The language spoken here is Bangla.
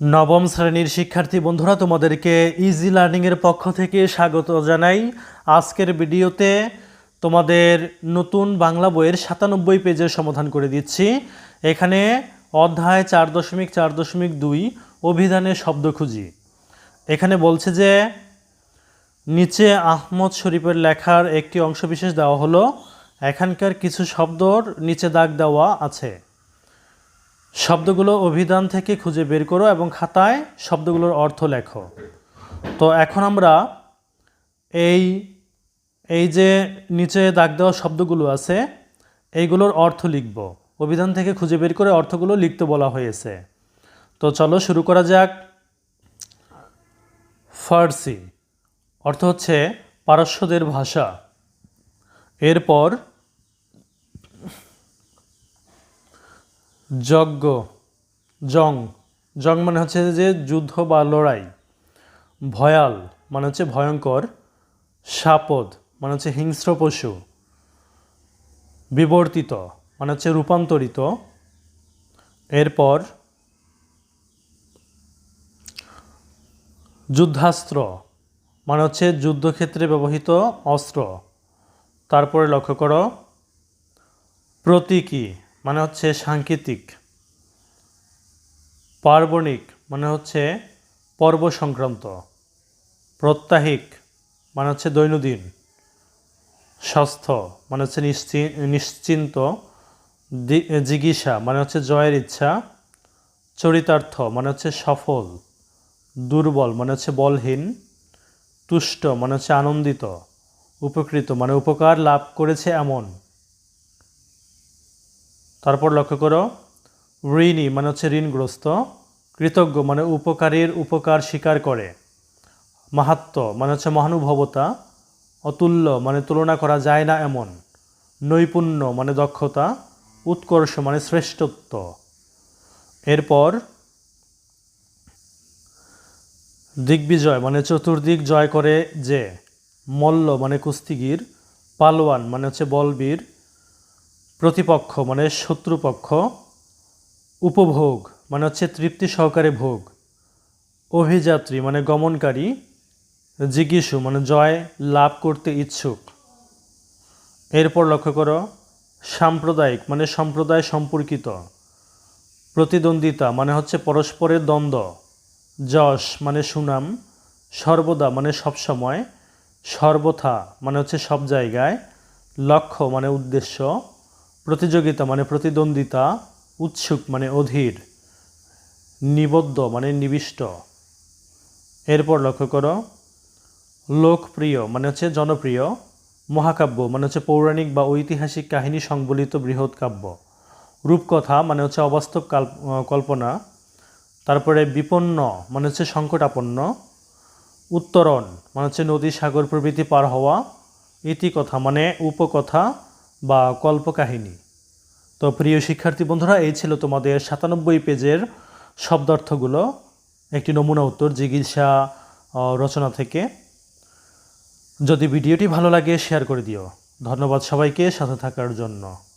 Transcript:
নবম শ্রেণির শিক্ষার্থী বন্ধুরা, তোমাদেরকে ইজি লার্নিংয়ের পক্ষ থেকে স্বাগত জানাই। আজকের ভিডিওতে তোমাদের নতুন বাংলা বইয়ের সাতানব্বই পেজের সমাধান করে দিচ্ছি। এখানে অধ্যায় চার দশমিক চার দশমিক দুই, অভিধানের শব্দ খুঁজি। এখানে বলছে যে, নিচে আহমদ শরীফের লেখার একটি অংশবিশেষ দেওয়া হলো, এখানকার কিছু শব্দর নিচে দাগ দেওয়া আছে। শব্দগুলো অভিধান থেকে খুঁজে বের করো এবং খাতায় শব্দগুলোর অর্থ লেখো। তো এখন আমরা এই এই যে নিচে দাগ দেওয়া শব্দগুলো আছে, এইগুলোর অর্থ লিখব। অভিধান থেকে খুঁজে বের করে অর্থগুলো লিখতে বলা হয়েছে। তো চলো শুরু করা যাক। ফার্সি অর্থ হচ্ছে পারস্যদের ভাষা। এরপর যজ্ঞ, জং। জং মানে হচ্ছে যে যুদ্ধ বা লড়াই। ভয়াল মানে হচ্ছে ভয়ঙ্কর। সাপদ মানে হচ্ছে হিংস্র পশু। বিবর্তিত মানে হচ্ছে রূপান্তরিত। এরপর যুদ্ধাস্ত্র মানে হচ্ছে যুদ্ধক্ষেত্রে ব্যবহৃত অস্ত্র। তারপরে লক্ষ্য করো, প্রতীকী মানে হচ্ছে সাংকেতিক। পার্বণিক মানে হচ্ছে পর্ব সংক্রান্ত। প্রত্যাহিক মানে হচ্ছে দৈনন্দিন। স্বাস্থ্য মানে হচ্ছে নিশ্চি- নিশ্চিন্ত জিজ্ঞাসা মানে হচ্ছে জয়ের ইচ্ছা। চরিতার্থ মানে হচ্ছে সফল। দুর্বল মানে হচ্ছে বলহীন। তুষ্ট মানে হচ্ছে আনন্দিত। উপকৃত মানে উপকার লাভ করেছে এমন। তারপর লক্ষ্য করো, ঋণী মানে হচ্ছে ঋণগ্রস্ত, কৃতজ্ঞ মানে উপকারীর উপকার স্বীকার করে, মাহাত্ম মানে হচ্ছে মহানুভবতা, অতুল্য মানে তুলনা করা যায় না এমন, নৈপুণ্য মানে দক্ষতা, উৎকর্ষ মানে শ্রেষ্ঠত্ব। এরপর, দিগ্বিজয় মানে চতুর্দিক জয় করে যে, মল্ল মানে কুস্তিগির, পালোয়ান মানে হচ্ছে বলবীর প্রতিপক্ষ মানে শত্রুপক্ষ, উপভোগ মানে হচ্ছে তৃপ্তি সহকারে ভোগ, অভিযাত্রী মানে গমনকারী, জিজ্ঞাসু মানে জয় লাভ করতে ইচ্ছুক। এরপর লক্ষ্য করো, সাম্প্রদায়িক মানে সম্প্রদায় সম্পর্কিত, প্রতিদ্বন্দ্বিতা মানে হচ্ছে পরস্পরের দ্বন্দ্ব, যশ মানে সুনাম, সর্বদা মানে সবসময়, সর্বথা মানে হচ্ছে সব জায়গায়, লক্ষ্য মানে উদ্দেশ্য প্রতিযোগিতা মানে প্রতিদ্বন্দ্বিতা, উৎসুক মানে অধীর, নিবদ্ধ মানে নিবিষ্ট। এরপর লক্ষ্য করো, লোকপ্রিয় মানে হচ্ছে জনপ্রিয়, মহাকাব্য মানে হচ্ছে পৌরাণিক বা ঐতিহাসিক কাহিনী সংবলিত বৃহৎ কাব্য। রূপকথা মানে হচ্ছে অবাস্তব কাল- কল্পনা। তারপরে বিপন্ন মানে হচ্ছে সংকটাপন্ন। উত্তরণ মানে হচ্ছে নদী সাগর প্রভৃতি পার হওয়া। ইতিকথা মানে উপকথা। বা কল্পকাহিনী। তো প্রিয় শিক্ষার্থী বন্ধুরা, এই ছিল তোমাদের সাতানব্বই পেজের শব্দার্থগুলো। একটি নমুনা উত্তর জিজ্ঞাসা রচনা থেকে। যদি ভিডিওটি ভালো লাগে, শেয়ার করে দিও। ধন্যবাদ সবাইকে, সাথে থাকার জন্য।